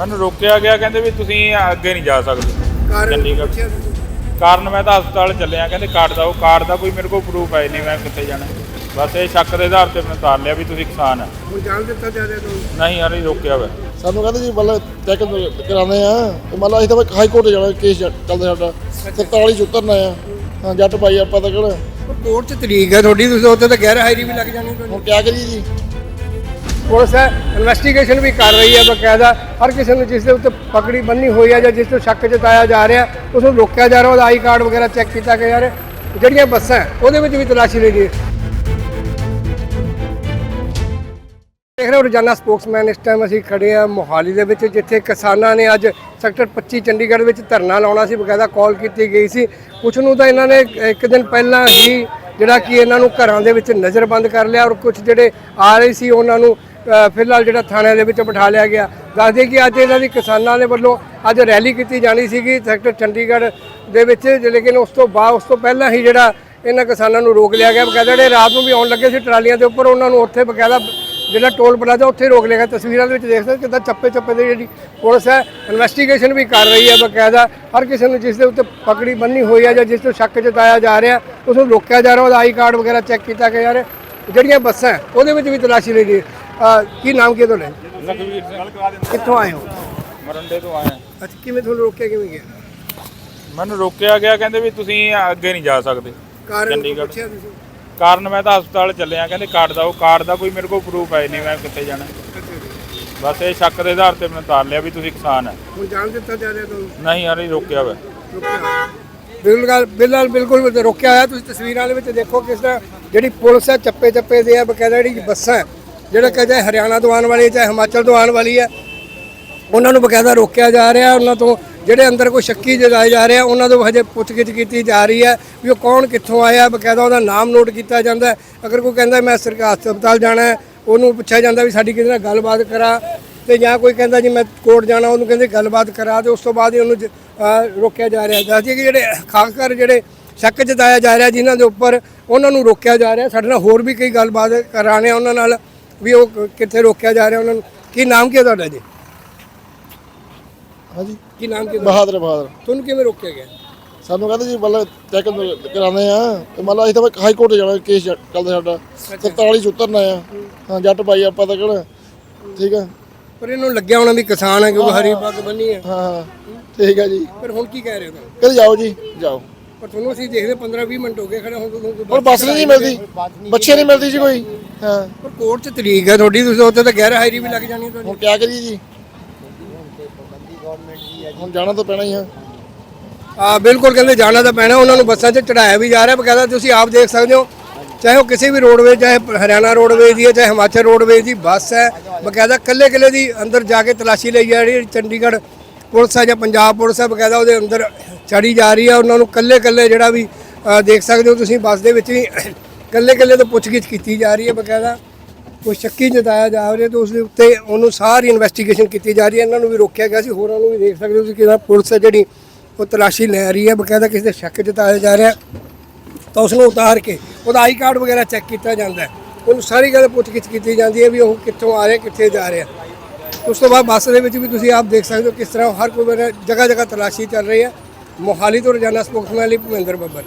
ਮੈਨੂੰ ਰੋਕਿਆ ਗਿਆ ਕਹਿੰਦੇ ਵੀ ਤੁਸੀਂ ਅੱਗੇ ਨਹੀਂ ਜਾ ਸਕਦੇ। ਕਾਰਨ ਚੰਡੀਗੜ੍ਹ। ਮੈਂ ਤਾਂ ਹਸਪਤਾਲ ਚੱਲਿਆ ਕਹਿੰਦੇ ਕਾਰਡ ਦਾ ਉਹ ਕਾਰਡ ਦਾ ਕੋਈ ਮੇਰੇ ਕੋਲ ਪ੍ਰੂਫ ਹੈ ਨਹੀਂ ਮੈਂ ਕਿੱਥੇ ਜਾਣਾ। ਬਸ ਇਹ ਸ਼ੱਕ ਦੇ ਆਧਾਰ ਤੇ ਮੈਂ ਤਾਰ ਲਿਆ ਵੀ ਤੁਸੀਂ ਕਿਸਾਨ ਆ। ਹੁਣ ਜਾਣ ਦਿੱਤਾ ਜਾ ਰਿਹਾ ਤੁਹਾਨੂੰ ਨਹੀਂ ਹਰੀ ਰੋਕਿਆ ਹੋਇਆ। ਸਾਨੂੰ ਕਹਿੰਦੇ ਜੀ ਮਤਲਬ ਚੈੱਕ ਕਰਾਉਣੇ ਆ। ਤੇ ਮਤਲਬ ਅਸੀਂ ਤਾਂ ਹਾਈ ਕੋਰਟ ਜਾਣਾ ਕੇਸ ਚੱਲਦਾ ਸਾਡਾ। 47 ਚ ਉਤਰਨਾ ਆ। ਹਾਂ ਜੱਟ ਭਾਈ ਆਪਾਂ ਤਾਂ ਕਿਹੜਾ ਕੋਰਟ 'ਚ ਤਰੀਕ ਹੈ ਤੁਹਾਡੀ ਤੁਸੀਂ ਉੱਥੇ ਤਾਂ ਗੈਰ ਹਾਜ਼ਰੀ ਵੀ ਲੱਗ ਜਾਣੀ ਤੁਹਾਨੂੰ। ਹੁਣ ਕਿਆ ਕਰੀਏ ਜੀ? ਪੁਲਿਸ ਹੈ ਇਨਵੈਸਟੀਗੇਸ਼ਨ ਵੀ ਕਰ ਰਹੀ ਹੈ ਬਕਾਇਦਾ। ਹਰ ਕਿਸੇ ਨੂੰ ਜਿਸ ਦੇ ਉੱਤੇ ਪਕੜੀ ਬੰਨੀ ਹੋਈ ਹੈ ਜਾਂ ਜਿਸ ਤੋਂ ਸ਼ੱਕ ਜਤਾਇਆ ਜਾ ਰਿਹਾ, ਉਸ ਨੂੰ ਰੋਕਿਆ ਜਾ ਰਿਹਾ, ਉਹਦਾ ਆਈ ਕਾਰਡ ਵਗੈਰਾ ਚੈੱਕ ਕੀਤਾ ਗਿਆ ਜਾ ਰਿਹਾ। ਜਿਹੜੀਆਂ ਬੱਸਾਂ ਉਹਦੇ ਵਿੱਚ ਵੀ ਤਲਾਸ਼ੀ ਲਈ ਗਈ। ਦੇਖ ਰਹੇ ਹੋ, ਰੋਜ਼ਾਨਾ ਸਪੋਕਸਮੈਨ, ਇਸ ਟਾਈਮ ਅਸੀਂ ਖੜੇ ਆ ਮੋਹਾਲੀ ਦੇ ਵਿੱਚ, ਜਿੱਥੇ ਕਿਸਾਨਾਂ ਨੇ ਅੱਜ ਸੈਕਟਰ 25 ਚੰਡੀਗੜ੍ਹ ਵਿੱਚ ਧਰਨਾ ਲਾਉਣਾ ਸੀ, ਬਕਾਇਦਾ ਕਾਲ ਕੀਤੀ ਗਈ ਸੀ। ਕੁਝ ਨੂੰ ਤਾਂ ਇਹਨਾਂ ਨੇ ਇੱਕ ਦਿਨ ਪਹਿਲਾਂ ਹੀ ਜਿਹੜਾ ਕਿ ਇਹਨਾਂ ਨੂੰ ਘਰਾਂ ਦੇ ਵਿੱਚ ਨਜ਼ਰਬੰਦ ਕਰ ਲਿਆ ਔਰ ਕੁਝ ਜਿਹੜੇ ਆ ਰਹੇ ਸੀ, ਉਹਨਾਂ ਨੂੰ ਫਿਲਹਾਲ ਜਿਹੜਾ ਥਾਣਿਆਂ ਦੇ ਵਿੱਚ ਬਿਠਾ ਲਿਆ ਗਿਆ। ਦੱਸਦੇ ਕਿ ਅੱਜ ਇਹਨਾਂ ਦੀ ਕਿਸਾਨਾਂ ਦੇ ਵੱਲੋਂ ਅੱਜ ਰੈਲੀ ਕੀਤੀ ਜਾਣੀ ਸੀਗੀ ਸੈਕਟਰ ਚੰਡੀਗੜ੍ਹ ਦੇ ਵਿੱਚ, ਲੇਕਿਨ ਉਸ ਤੋਂ ਬਾਅਦ, ਉਸ ਤੋਂ ਪਹਿਲਾਂ ਹੀ ਜਿਹੜਾ ਇਹਨਾਂ ਕਿਸਾਨਾਂ ਨੂੰ ਰੋਕ ਲਿਆ ਗਿਆ। ਬਕਾਇਦਾ ਜਿਹੜੇ ਰਾਤ ਨੂੰ ਵੀ ਆਉਣ ਲੱਗੇ ਸੀ ਟਰਾਲੀਆਂ ਦੇ ਉੱਪਰ, ਉਹਨਾਂ ਨੂੰ ਉੱਥੇ ਬਕਾਇਦਾ ਜਿਹੜਾ ਟੋਲ ਪਲਾਜ਼ਾ ਉੱਥੇ ਰੋਕ ਲਿਆ ਗਿਆ। ਤਸਵੀਰਾਂ ਦੇ ਵਿੱਚ ਦੇਖ ਸਕਦੇ ਕਿਦਾਂ ਚੱਪੇ ਚੱਪੇ ਦੇ ਜਿਹੜੀ ਪੁਲਿਸ ਹੈ ਇਨਵੈਸਟੀਗੇਸ਼ਨ ਵੀ ਕਰ ਰਹੀ ਹੈ ਬਕਾਇਦਾ। ਹਰ ਕਿਸੇ ਨੂੰ ਜਿਸ ਦੇ ਉੱਤੇ ਪਕੜੀ ਬੰਨੀ ਹੋਈ ਹੈ ਜਾਂ ਜਿਸ ਤੋਂ ਸ਼ੱਕ ਜਤਾਇਆ ਜਾ ਰਿਹਾ, ਉਸ ਨੂੰ ਰੋਕਿਆ ਜਾ ਰਿਹਾ, ਉਹਦਾ ਆਈ ਕਾਰਡ ਵਗੈਰਾ ਚੈੱਕ ਕੀਤਾ ਗਿਆ ਜਾ ਰਿਹਾ। ਜਿਹੜੀਆਂ ਬੱਸਾਂ, ਉਹਦੇ ਵਿੱਚ ਵੀ ਤਲਾਸ਼ੀ ਲਈ ਗਈ। ਅਹ ਕੀ ਨਾਮ ਕੀ ਹੈ ਤੁਹਾਡਾ? ਲਖਵੀਰ ਸਿੰਘ। ਕਿੱਥੋਂ ਆਏ ਹੋ? ਮਰੰਡੇ ਤੋਂ ਆਏ ਆ। ਅੱਛਾ ਕਿਵੇਂ ਤੁਹਾਨੂੰ ਰੋਕਿਆ ਕਿਵੇਂ ਗਿਆ? ਮੈਨੂੰ ਰੋਕਿਆ ਗਿਆ ਕਹਿੰਦੇ ਵੀ ਤੁਸੀਂ ਅੱਗੇ ਨਹੀਂ ਜਾ ਸਕਦੇ। ਕਾਰਨ ਚੰਡੀਗੜ੍ਹ। ਪੁੱਛਿਆ ਤੁਸੀਂ? ਕਾਰਨ ਮੈਂ ਤਾਂ ਹਸਪਤਾਲ ਚੱਲਿਆ ਕਹਿੰਦੇ ਕਾਰਡ ਦਾ ਉਹ ਕਾਰਡ ਦਾ ਕੋਈ ਮੇਰੇ ਕੋਲ ਪ੍ਰੂਫ ਹੈ ਨਹੀਂ ਮੈਂ ਕਿੱਥੇ ਜਾਣਾ। ਬਸ ਇਹ ਸ਼ੱਕ ਦੇ ਆਧਾਰ ਤੇ ਮੈਂ ਤਾਰ ਲਿਆ ਵੀ ਤੁਸੀਂ ਕਿਸਾਨ ਆ ਹੁਣ ਜਾਣ ਦਿੱਤਾ ਜਾ ਰਿਹਾ ਤੁਹਾਨੂੰ? ਨਹੀਂ ਹਰੀ ਰੋਕਿਆ ਹੋਇਆ ਬਿਲਕੁਲ ਬਿਲਕੁਲ ਬਿਲਕੁਲ ਰੋਕਿਆ ਹੋਇਆ ਤੁਸੀਂ ਤਸਵੀਰਾਂ ਦੇ ਵਿੱਚ ਦੇਖੋ ਕਿਸ ਤਰ੍ਹਾਂ ਜਿਹੜੀ ਪੁਲਿਸ ਹੈ ਚੱਪੇ ਚੱਪੇ ਦੇ ਆ ਬਕਾਇਦਾ ਜਿਹੜੀ ਬੱਸਾਂ ਹੈ, ਜਿਹੜਾ ਕਹਿੰਦੇ ਹਰਿਆਣਾ ਤੋਂ ਆਉਣ ਵਾਲੀ ਹੈ, ਚਾਹੇ ਹਿਮਾਚਲ ਤੋਂ ਆਉਣ ਵਾਲੀ ਹੈ, ਉਹਨਾਂ ਨੂੰ ਬਕਾਇਦਾ ਰੋਕਿਆ ਜਾ ਰਿਹਾ, ਉਹਨਾਂ ਤੋਂ ਜਿਹੜੇ ਅੰਦਰ ਕੋਈ ਸ਼ੱਕੀ ਜਗਾਏ ਜਾ ਰਹੇ ਆ, ਉਹਨਾਂ ਤੋਂ ਹਜੇ ਪੁੱਛਗਿੱਛ ਕੀਤੀ ਜਾ ਰਹੀ ਹੈ ਵੀ ਉਹ ਕੌਣ, ਕਿੱਥੋਂ ਆਇਆ, ਬਕਾਇਦਾ ਉਹਦਾ ਨਾਮ ਨੋਟ ਕੀਤਾ ਜਾਂਦਾ ਅਗਰ ਕੋਈ ਕਹਿੰਦਾ ਮੈਂ ਸਰਕਾਰ ਹਸਪਤਾਲ ਜਾਣਾ ਹੈ, ਉਹਨੂੰ ਪੁੱਛਿਆ ਜਾਂਦਾ ਵੀ ਸਾਡੀ ਕਿਹਦੇ ਨਾਲ ਗੱਲਬਾਤ ਕਰਾ ਤੇ ਜਾਂ ਕੋਈ ਕਹਿੰਦਾ ਜੀ ਮੈਂ ਕੋਰਟ ਜਾਣਾ, ਉਹਨੂੰ ਕਹਿੰਦੇ ਗੱਲਬਾਤ ਕਰਾ ਤੇ ਉਸ ਤੋਂ ਬਾਅਦ ਹੀ ਉਹਨੂੰ ਜ- ਰੋਕਿਆ ਜਾ ਰਿਹਾ। ਦੱਸਦੀ ਦਈਏ ਕਿ ਜਿਹੜੇ ਖਾਸ ਕਰ ਜਿਹੜੇ ਸ਼ੱਕ ਜਤਾਇਆ ਜਾ ਰਿਹਾ ਜਿਨ੍ਹਾਂ ਦੇ ਉੱਪਰ ਉਹਨਾਂ ਨੂੰ ਰੋਕਿਆ ਜਾ ਰਿਹਾ। ਸਾਡੇ ਨਾਲ ਹੋਰ ਵੀ ਕਈ ਗੱਲਬਾਤ ਕਰਾਣੇ ਆ ਉਹਨਾਂ ਨਾਲ। ਵੀ ਉਹ ਕ- ਕਿੱਥੇ ਰੋਕਿਆ ਜਾ ਰਿਹਾ ਉਹਨਾਂ ਨੂੰ? ਕੀ ਨਾਮ ਕੀ ਹੈ ਤੁਹਾਡਾ ਜੀ? ਹਾਂਜੀ। ਕੀ ਨਾਮ ਕੀ ਹੈ? ਤੁਹਾਡਾ? ਬਹਾਦਰ ਬਹਾਦਰ। ਤੁਹਾਨੂੰ ਕਿਵੇਂ ਰੋਕਿਆ ਗਿਆ? ਸਾਨੂੰ ਕਹਿੰਦੇ ਜੀ ਮਤਲਬ ਚੈੱਕ ਕਰਾਉਣੇ ਆ। ਤੇ ਮਤਲਬ ਅਸੀਂ ਤਾਂ ਹਾਈ ਕੋਰਟ ਜਾਣਾ ਕੇਸ ਚੱਲਦਾ ਸਾਡਾ। 47 ਚ ਉਤਰਨਾ ਆ। ਹਾਂ ਜੱਟ ਭਾਈ ਆਪਾਂ ਤਾਂ ਕਿਹੜਾ ਠੀਕ ਆ। ਪਰ ਇਹਨੂੰ ਲੱਗਿਆ ਹੋਣਾ ਵੀ ਕਿਸਾਨ ਹੈ। ਕਿਉਂਕਿ ਹਰੀ ਪੱਗ ਬੰਨੀ ਹੈ ਹਾਂ ਹਾਂ। ਠੀਕ ਆ ਜੀ। ਪਰ ਹੁਣ ਕੀ ਕਹਿ ਰਹੇ ਹੋ? ਕਹਿੰਦੇ ਜਾਓ ਜੀ ਜਾਓ। ਪਰ ਤੁਹਾਨੂੰ ਅਸੀਂ ਦੇਖਦੇ 15 20 ਮਿੰਟ ਹੋ ਗਏ ਖੜੇ ਹੁਣ ਤੁਹਾਨੂੰ ਕੋਈ ਹੁਣ ਬੱਸ ਨਹੀਂ ਮਿਲਦੀ। ਬੱਚੇ ਨਹੀਂ ਮਿਲਦੀ ਜੀ ਕੋਈ। ਹਾਂ। ਪਰ ਕੋਰਟ 'ਚ ਤਰੀਕ ਹੈ ਤੁਹਾਡੀ ਤੁਸੀਂ ਉੱਥੇ ਤਾਂ ਗੈਰ ਹਾਜ਼ਰੀ ਵੀ ਲੱਗ ਜਾਣੀ ਹੈ ਤੁਹਾਡੀ। ਹੁਣ ਕਿਆ ਕਰੀਏ ਜੀ? ਹੁਣ ਜਾਣਾ ਤਾਂ ਪੈਣਾ ਹੀ ਆ। ਆ ਬਿਲਕੁਲ ਕਹਿੰਦੇ ਜਾਣਾ ਤਾਂ ਪੈਣਾ ਉਹਨਾਂ ਨੂੰ ਬੱਸਾਂ 'ਚ ਚੜਾਇਆ ਵੀ ਜਾ ਰਿਹਾ ਬਕਾਇਦਾ ਤੁਸੀਂ ਆਪ ਦੇਖ ਸਕਦੇ ਹੋ ਚਾਹੇ ਉਹ ਕਿਸੇ ਵੀ ਰੋਡਵੇਜ਼ ਚਾਹੇ ਹਰਿਆਣਾ ਰੋਡਵੇਜ਼ ਦੀ ਹੈ ਚਾਹੇ ਹਿਮਾਚਲ ਰੋਡਵੇਜ਼ ਦੀ ਬੱਸ ਹੈ ਬਕਾਇਦਾ ਕੱਲੇ ਕੱਲੇ ਦੀ ਅੰਦਰ ਜਾ ਕੇ ਤਲਾਸ਼ੀ ਲਈ ਜਾ ਰਹੀ ਹੈ ਚੰਡੀਗੜ੍ਹ ਪੁਲਿਸ ਹੈ ਜਾਂ ਪੰਜਾਬ ਪੁਲਿਸ ਹੈ ਬਕਾਇਦਾ ਉਹਦੇ ਅੰਦਰ ਚੜੀ ਜਾ ਰਹੀ ਹੈ ਉਹਨਾਂ ਨੂੰ ਕੱਲੇ ਕੱਲੇ ਜਿਹੜਾ ਵੀ ਅ, ਦੇਖ ਸਕਦੇ ਹੋ ਤੁਸੀਂ ਬੱਸ ਦੇ ਵਿੱਚ ਵੀ ਕੱਲੇ ਕੱਲੇ ਤੋਂ ਪੁੱਛਗਿੱਛ ਕੀਤੀ ਜਾ ਰਹੀ ਹੈ ਬਕਾਇਦਾ। ਕੋਈ ਸ਼ੱਕੀ ਜਤਾਇਆ ਜਾ ਰਿਹਾ ਤੇ ਉਸ ਦੇ ਉੱਤੇ ਉਹਨੂੰ ਸਾਰੀ ਇਨਵੈਸਟੀਗੇਸ਼ਨ ਕੀਤੀ ਜਾ ਰਹੀ ਹੈ। ਇਹਨਾਂ ਨੂੰ ਵੀ ਰੋਕਿਆ ਗਿਆ ਸੀ, ਹੋਰਾਂ ਨੂੰ ਵੀ ਦੇਖ ਸਕਦੇ ਹੋ ਤੁਸੀਂ ਕਿਹਦਾ ਪੁਲਿਸ ਹੈ ਜਿਹੜੀ ਉਹ ਤਲਾਸ਼ੀ ਲੈ ਰਹੀ ਹੈ। ਬਕਾਇਦਾ ਕਿਸੇ ਦੇ ਸ਼ੱਕ ਜਤਾਇਆ ਜਾ ਰਿਹਾ ਤਾਂ ਉਸ ਨੂੰ ਉਤਾਰ ਕੇ ਉਹਦਾ ਆਈ ਕਾਰਡ ਵਗੈਰਾ ਚੈੱਕ ਕੀਤਾ ਜਾਂਦਾ ਹੈ। ਉਹਨੂੰ ਸਾਰੀ ਗੱਲ ਪੁੱਛਗਿੱਛ ਕੀਤੀ ਜਾਂਦੀ ਹੈ ਵੀ ਉਹ ਕਿੱਥੋਂ ਆ ਰਿਹਾ, ਕਿੱਥੇ ਜਾ ਰਿਹਾ। ਉਸ ਤੋਂ ਬਾਅਦ ਬੱਸ ਦੇ ਵਿੱਚ ਵੀ ਤੁਸੀਂ ਆਪ ਦੇਖ ਸਕਦੇ ਹੋ ਕਿਸ ਤਰ੍ਹਾਂ ਹਰ ਕੋਈ ਜਗ੍ਹਾ ਜਗ੍ਹਾ ਤਲਾਸ਼ੀ ਚੱਲ ਰਹੀ ਹੈ। ਮੋਹਾਲੀ ਤੋਂ ਰੋਜ਼ਾਨਾ ਸਪੋਕਸਮੈਨ ਲਈ ਭੁਪਿੰਦਰ ਬੱਬਰ।